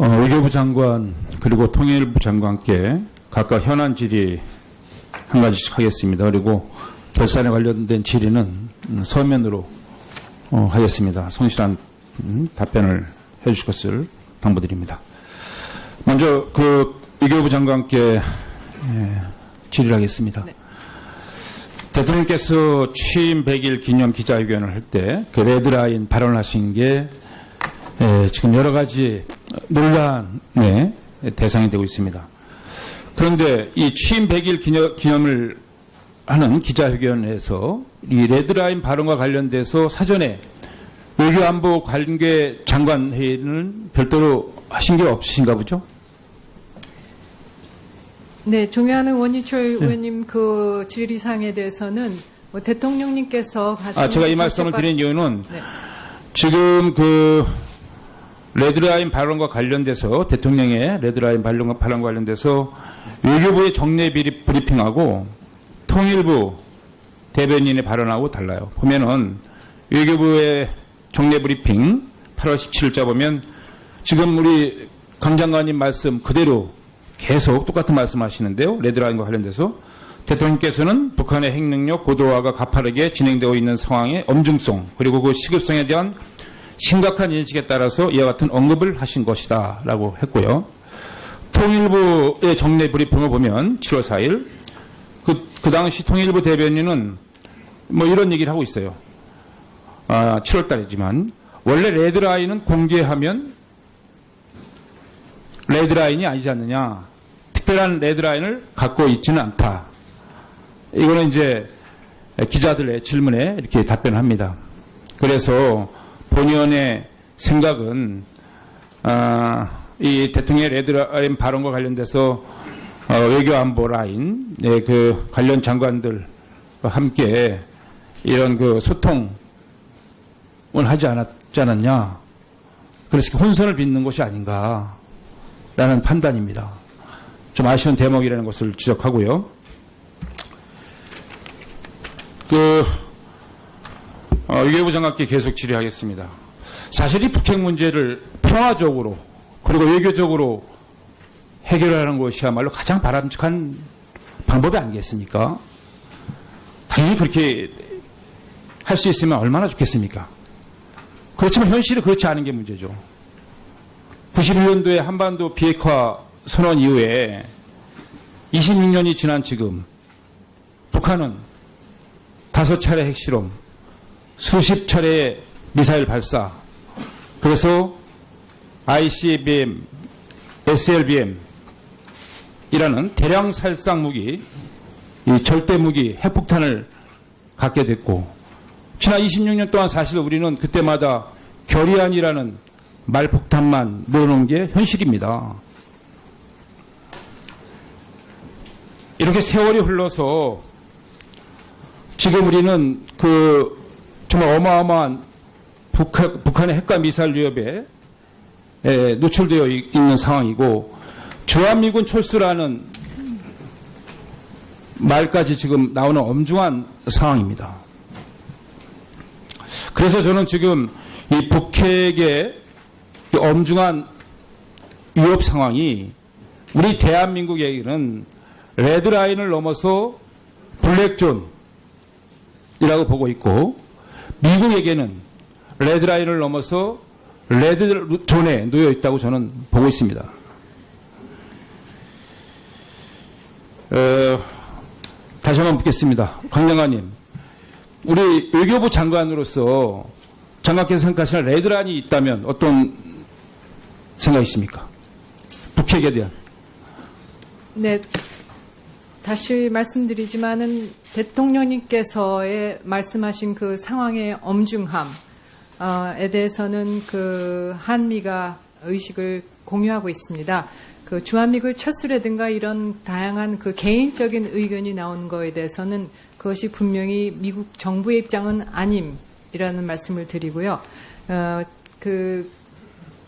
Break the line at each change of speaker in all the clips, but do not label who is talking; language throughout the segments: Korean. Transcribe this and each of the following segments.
어, 외교부 장관 그리고 통일부 장관께 각각 현안 질의 한 가지씩 하겠습니다. 그리고 결산에 관련된 질의는 음, 서면으로 어, 하겠습니다. 성실한 음, 답변을 해주실 것을 당부드립니다. 먼저 그 외교부 장관께 예, 질의를 하겠습니다.
네.
대통령께서 취임 100일 기념 기자회견을 할 때 그 레드라인 발언을 하신 게 예, 지금 여러 가지 논란의 대상이 되고 있습니다. 그런데 이 취임 100일 기념, 기념을 하는 기자회견에서 이 레드라인 발언과 관련돼서 사전에 외교안보 관계 장관 회의는 별도로 하신 게 없으신가 보죠?
네, 존경하는 원희철 의원님 그 질의사항에 대해서는 뭐 대통령님께서 가장
아, 제가 이 말씀을 드린 이유는
네.
지금 그 레드라인 발언과 관련돼서 대통령의 레드라인 발언과 발언과 관련돼서 외교부의 정례 브리핑하고 통일부 대변인의 발언하고 달라요. 보면은 외교부의 정례 브리핑 8월 17일자 보면 지금 우리 강 장관님 말씀 그대로 계속 똑같은 말씀 하시는데요. 레드라인과 관련돼서 대통령께서는 북한의 핵능력 고도화가 가파르게 진행되고 있는 상황의 엄중성 그리고 그 시급성에 대한 심각한 인식에 따라서 이와 같은 언급을 하신 것이다 라고 했고요. 통일부의 정례 브리핑을 보면 7월 4일 그, 그 당시 통일부 대변인은 뭐 이런 얘기를 하고 있어요. 아, 7월 달이지만 원래 레드라인은 공개하면 레드라인이 아니지 않느냐. 특별한 레드라인을 갖고 있지는 않다. 이거는 이제 기자들의 질문에 이렇게 답변을 합니다. 그래서 본의원의 생각은 아, 이 대통령의 레드라인 발언과 관련돼서 어, 외교안보 라인 네, 그 관련 장관들과 함께 이런 그 소통을 하지 않았지 않았냐. 그래서 혼선을 빚는 것이 아닌가라는 판단입니다. 좀 아쉬운 대목이라는 것을 지적하고요. 그 어, 외교부 장관께 계속 질의하겠습니다. 사실 이 북핵 문제를 평화적으로 그리고 외교적으로 해결하는 것이야말로 가장 바람직한 방법이 아니겠습니까? 당연히 그렇게 할 수 있으면 얼마나 좋겠습니까? 그렇지만 현실이 그렇지 않은 게 문제죠. 91년도에 한반도 비핵화 선언 이후에 26년이 지난 지금 북한은 다섯 차례 핵실험, 수십 차례의 미사일 발사, 그래서 ICBM, SLBM 이라는 대량 살상 무기, 이 절대 무기, 핵폭탄을 갖게 됐고 지난 26년 동안 사실 우리는 그때마다 결의안이라는 말폭탄만 넣어놓은 게 현실입니다. 이렇게 세월이 흘러서 지금 우리는 그 정말 어마어마한 북한, 북한의 핵과 미사일 위협에 에, 노출되어 이- 있는 상황이고 주한미군 철수라는 말까지 지금 나오는 엄중한 상황입니다. 그래서 저는 지금 이 북핵의 이 엄중한 위협 상황이 우리 대한민국에게는 레드라인을 넘어서 블랙존이라고 보고 있고 미국에게는 레드라인을 넘어서 레드존에 놓여 있다고 저는 보고 있습니다. 어, 다시 한번 묻겠습니다. 강 장관님, 우리 외교부 장관으로서 장관께서 생각하시는 레드라인이 있다면 어떤 생각이십니까? 북핵에 대한.
네, 다시 말씀드리지만은 대통령님께서의 말씀하신 그 상황의 엄중함에 대해서는 그 한미가 의식을 공유하고 있습니다. 그 주한미군 철수라든가 이런 다양한 그 개인적인 의견이 나온 거에 대해서는 그것이 분명히 미국 정부의 입장은 아님이라는 말씀을 드리고요. 어, 그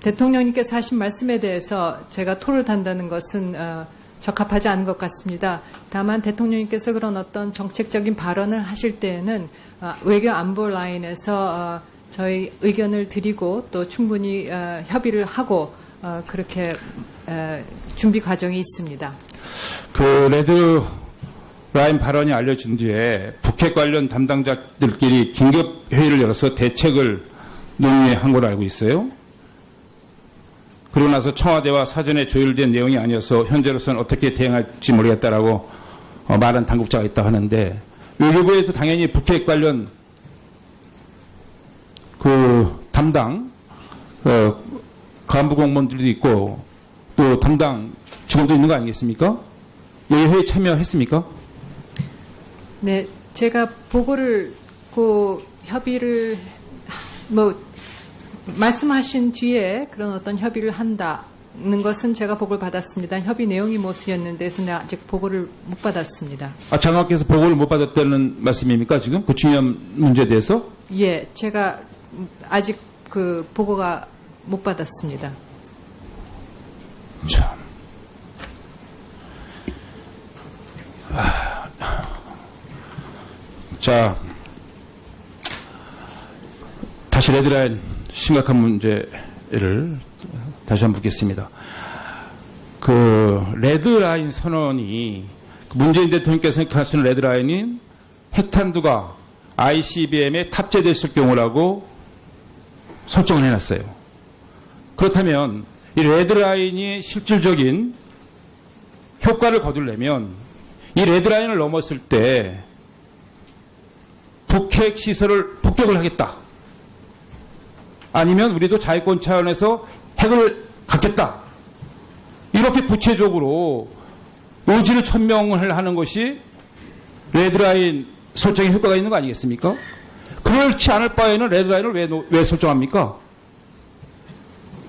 대통령님께서 하신 말씀에 대해서 제가 토를 단다는 것은 어, 적합하지 않은 것 같습니다. 다만 대통령님께서 그런 어떤 정책적인 발언을 하실 때에는 어, 외교 안보 라인에서 어, 저희 의견을 드리고 또 충분히 어, 협의를 하고 어, 그렇게 에, 준비 과정이 있습니다.
그 레드 라인 발언이 알려진 뒤에 북핵 관련 담당자들끼리 긴급 회의를 열어서 대책을 논의한 걸로 알고 있어요. 그러고 나서 청와대와 사전에 조율된 내용이 아니어서 현재로서는 어떻게 대응할지 모르겠다라고 어, 말한 당국자가 있다고 하는데 외교부에도 당연히 북핵 관련 그 담당 어, 간부 공무원들도 있고 또 담당 직원도 있는 거 아니겠습니까? 여기 회의 참여했습니까?
네, 제가 보고를 그 협의를 뭐 말씀하신 뒤에 그런 어떤 협의를 한다는 것은 제가 보고를 받았습니다. 협의 내용이 무엇이었는데 서 아직 보고를 못 받았습니다.
아, 장관께서 보고를 못 받았다는 말씀입니까? 지금 그 중요한 문제에 대해서?
예, 제가 아직 그 보고가 못 받았습니다.
참. 아, 자, 다시 레드라인 심각한 문제를 다시 한번 묻겠습니다. 그 레드라인 선언이 문재인 대통령께서 생각하시는 레드라인인 핵탄두가 ICBM에 탑재됐을 경우라고 설정을 해놨어요. 그렇다면 이 레드라인이 실질적인 효과를 거두려면 이 레드라인을 넘었을 때 북핵 시설을 폭격을 하겠다. 아니면 우리도 자유권 차원에서 핵을 갖겠다. 이렇게 구체적으로 의지를 천명을 하는 것이 레드라인 설정에 효과가 있는 거 아니겠습니까? 그렇지 않을 바에는 레드라인을 왜, 노- 왜 설정합니까?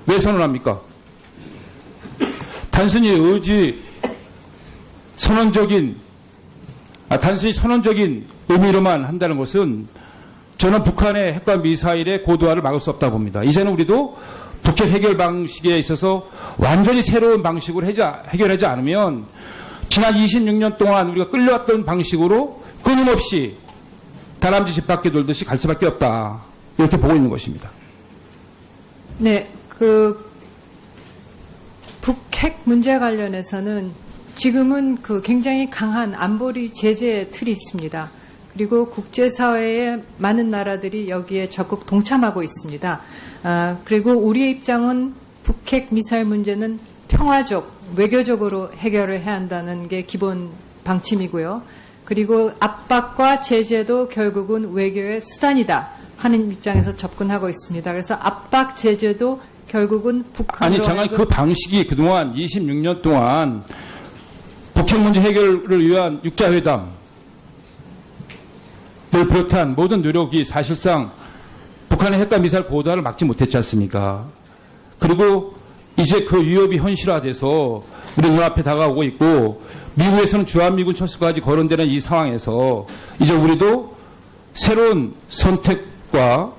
왜 선언합니까? 단순히 의지 선언적인 아, 단순히 선언적인 의미로만 한다는 것은 저는 북한의 핵과 미사일의 고도화를 막을 수 없다고 봅니다. 이제는 우리도 북핵 해결 방식에 있어서 완전히 새로운 방식으로 해결하지 않으면 지난 26년 동안 우리가 끌려왔던 방식으로 끊임없이 다람쥐 집 밖에 놀듯이 갈 수밖에 없다. 이렇게 보고 있는 것입니다.
네, 그 북핵 문제 관련해서는 지금은 그 굉장히 강한 안보리 제재 틀이 있습니다. 그리고 국제사회의 많은 나라들이 여기에 적극 동참하고 있습니다. 아, 그리고 우리의 입장은 북핵 미사일 문제는 평화적, 외교적으로 해결을 해야 한다는 게 기본 방침이고요. 그리고 압박과 제재도 결국은 외교의 수단이다 하는 입장에서 접근하고 있습니다. 그래서 압박 제재도 결국은 북한으로
아니, 장관 그 방식이 그동안 26년 동안 북핵 문제 해결을 위한 육자회담, 을 비롯한 모든 노력이 사실상 북한의 핵과 미사일 고도화를 막지 못했지 않습니까? 그리고 이제 그 위협이 현실화돼서 우리 눈앞에 다가오고 있고 미국에서는 주한미군 철수까지 거론되는 이 상황에서 이제 우리도 새로운 선택과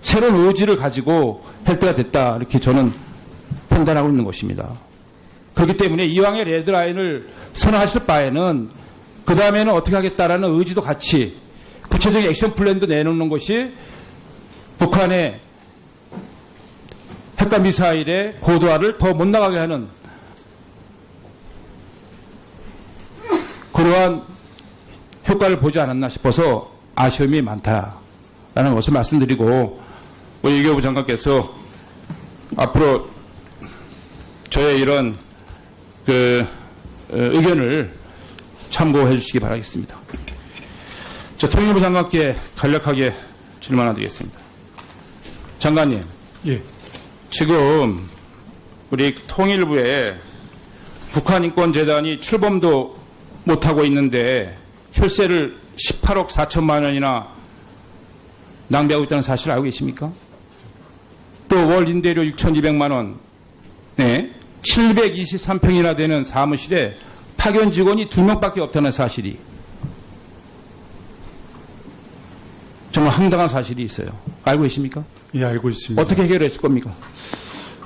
새로운 의지를 가지고 할 때가 됐다 이렇게 저는 판단하고 있는 것입니다. 그렇기 때문에 이왕의 레드라인을 선언하실 바에는 그 다음에는 어떻게 하겠다라는 의지도 같이 구체적인 액션 플랜도 내놓는 것이 북한의 핵과 미사일의 고도화를 더 못 나가게 하는 그러한 효과를 보지 않았나 싶어서 아쉬움이 많다라는 것을 말씀드리고 우리 외교부 장관께서 앞으로 저의 이런 그 어, 의견을 참고해 주시기 바라겠습니다. 자, 통일부 장관께 간략하게 질문 하나 드리겠습니다. 장관님,
예,
지금 우리 통일부에 북한인권재단이 출범도 못하고 있는데 혈세를 18억 4천만 원이나 낭비하고 있다는 사실 알고 계십니까? 또 월 임대료 6,200만 원, 네, 723평이나 되는 사무실에 파견 직원이 두 명밖에 없다는 사실이 정말 황당한 사실이 있어요. 알고 계십니까?
예, 알고 있습니다.
어떻게 해결했을 겁니까?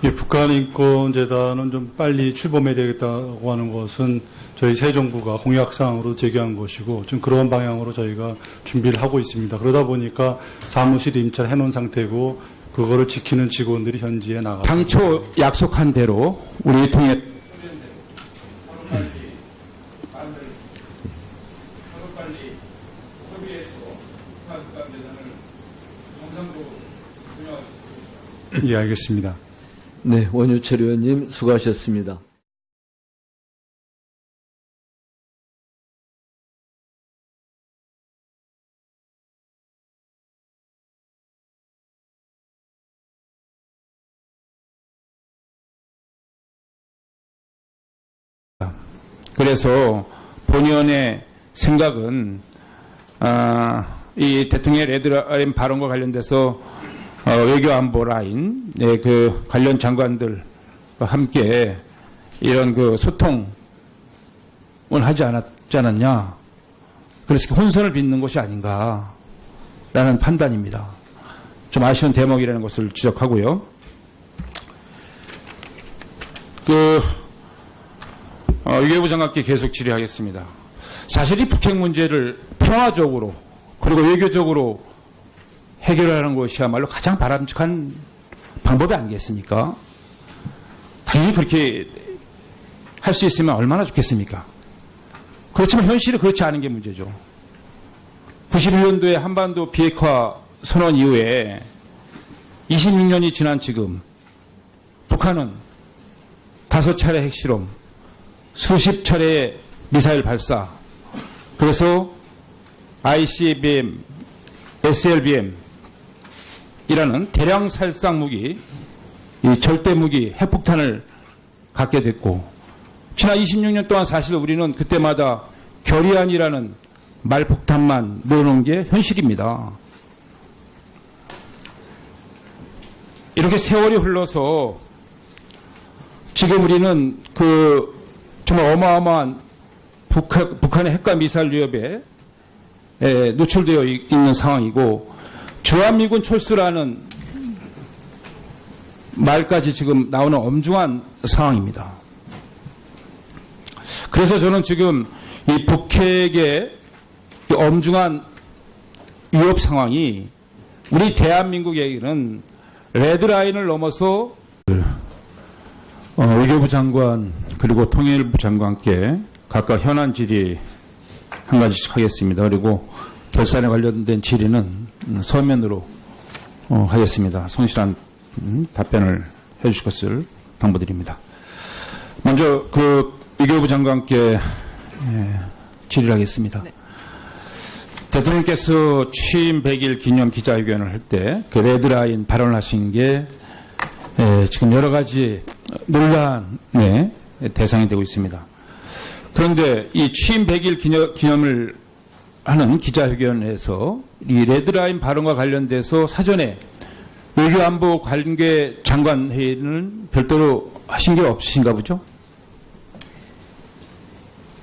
예, 북한 인권재단은 좀 빨리 출범해야 되겠다고 하는 것은 저희 새 정부가 공약사항으로 제기한 것이고 좀 그런 방향으로 저희가 준비를 하고 있습니다. 그러다 보니까 사무실 임차를 해놓은 상태고 그거를 지키는 직원들이 현지에 나가.
당초 약속한 대로 우리 통해
예, 알겠습니다.
네, 원유철 의원님 수고하셨습니다.
그래서 본의원의 생각은 아, 이 대통령의 레드라인 발언과 관련돼서 어, 외교안보 라인 네, 그 관련 장관들과 함께 이런 그 소통을 하지 않았지 않았냐. 그래서 혼선을 빚는 것이 아닌가라는 판단입니다. 좀 아쉬운 대목이라는 것을 지적하고요. 그 어, 외교부 장관께 계속 질의하겠습니다. 사실 이 북핵 문제를 평화적으로 그리고 외교적으로 해결하는 것이야말로 가장 바람직한 방법이 아니겠습니까? 당연히 그렇게 할 수 있으면 얼마나 좋겠습니까? 그렇지만 현실이 그렇지 않은 게 문제죠. 91년도에 한반도 비핵화 선언 이후에 26년이 지난 지금 북한은 다섯 차례 핵실험, 수십 차례의 미사일 발사, 그래서 ICBM, SLBM 이라는 대량 살상 무기, 이 절대 무기, 핵폭탄을 갖게 됐고, 지난 26년 동안 사실 우리는 그때마다 결의안이라는 말폭탄만 넣어놓은 게 현실입니다. 이렇게 세월이 흘러서 지금 우리는 그 정말 어마어마한 북한, 북한의 핵과 미사일 위협에 에, 노출되어 이- 있는 상황이고 주한미군 철수라는 말까지 지금 나오는 엄중한 상황입니다. 그래서 저는 지금 이 북핵의 이 엄중한 위협 상황이 우리 대한민국에게는 레드라인을 넘어서 어, 외교부 장관 그리고 통일부 장관께 각각 현안 질의 한 가지씩 하겠습니다. 그리고 결산에 관련된 질의는 음, 서면으로 어, 하겠습니다. 성실한 음, 답변을 해주실 것을 당부드립니다. 먼저 그 외교부 장관께 예, 질의를 하겠습니다.
네.
대통령께서 취임 100일 기념 기자회견을 할 때 그 레드라인 발언을 하신 게 예, 지금 여러 가지 논란의 대상이 되고 있습니다. 그런데 이 취임 100일 기념, 기념을 하는 기자회견에서 이 레드라인 발언과 관련돼서 사전에 외교안보 관계 장관 회의는 별도로 하신 게 없으신가 보죠?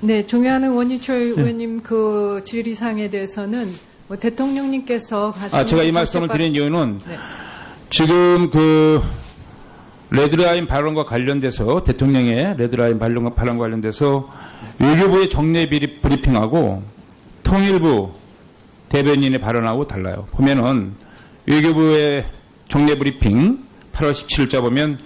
네, 존경하는 원희철 의원님 그 질의사항에 대해서는 뭐 대통령님께서
아, 제가 이 말씀을 드린 이유는
네.
지금 그 레드라인 발언과 관련돼서 대통령의 레드라인 발언과, 발언과 관련돼서 외교부의 정례 브리핑하고 통일부 대변인의 발언하고 달라요. 보면은 외교부의 정례 브리핑 8월 17일자 보면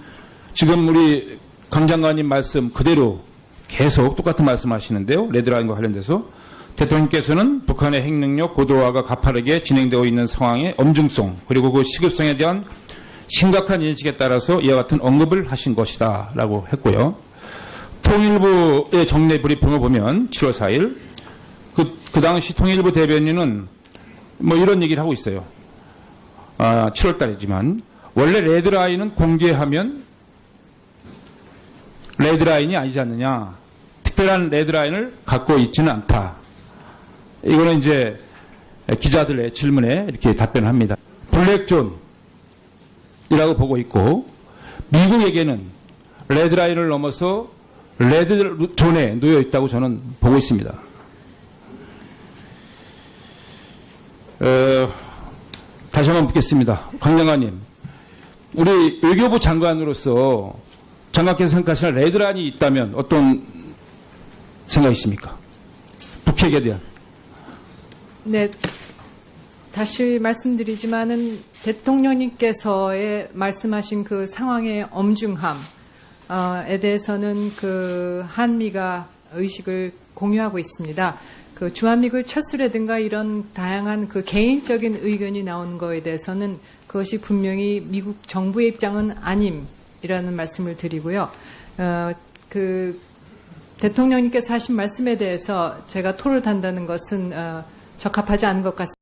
지금 우리 강 장관님 말씀 그대로 계속 똑같은 말씀 하시는데요. 레드라인과 관련돼서 대통령께서는 북한의 핵 능력 고도화가 가파르게 진행되고 있는 상황의 엄중성 그리고 그 시급성에 대한 심각한 인식에 따라서 이와 같은 언급을 하신 것이다 라고 했고요. 통일부의 정례 브리핑을 보면 7월 4일 그, 그 당시 통일부 대변인은 뭐 이런 얘기를 하고 있어요. 아, 7월 달이지만 원래 레드라인은 공개하면 레드라인이 아니지 않느냐. 특별한 레드라인을 갖고 있지는 않다. 이거는 이제 기자들의 질문에 이렇게 답변을 합니다. 블랙존 이라고 보고 있고 미국에게는 레드라인을 넘어서 레드존에 놓여 있다고 저는 보고 있습니다. 어, 다시 한번 묻겠습니다. 강 장관님, 우리 외교부 장관으로서 장관께서 생각하시는 레드라인이 있다면 어떤 생각이십니까? 북핵에 대한.
네, 다시 말씀드리지만은 대통령님께서의 말씀하신 그 상황의 엄중함에 대해서는 그 한미가 의식을 공유하고 있습니다. 그 주한미군 철수라든가 이런 다양한 그 개인적인 의견이 나오는 거에 대해서는 그것이 분명히 미국 정부의 입장은 아님이라는 말씀을 드리고요. 어, 그 대통령님께서 하신 말씀에 대해서 제가 토를 단다는 것은 어, 적합하지 않은 것 같습니다.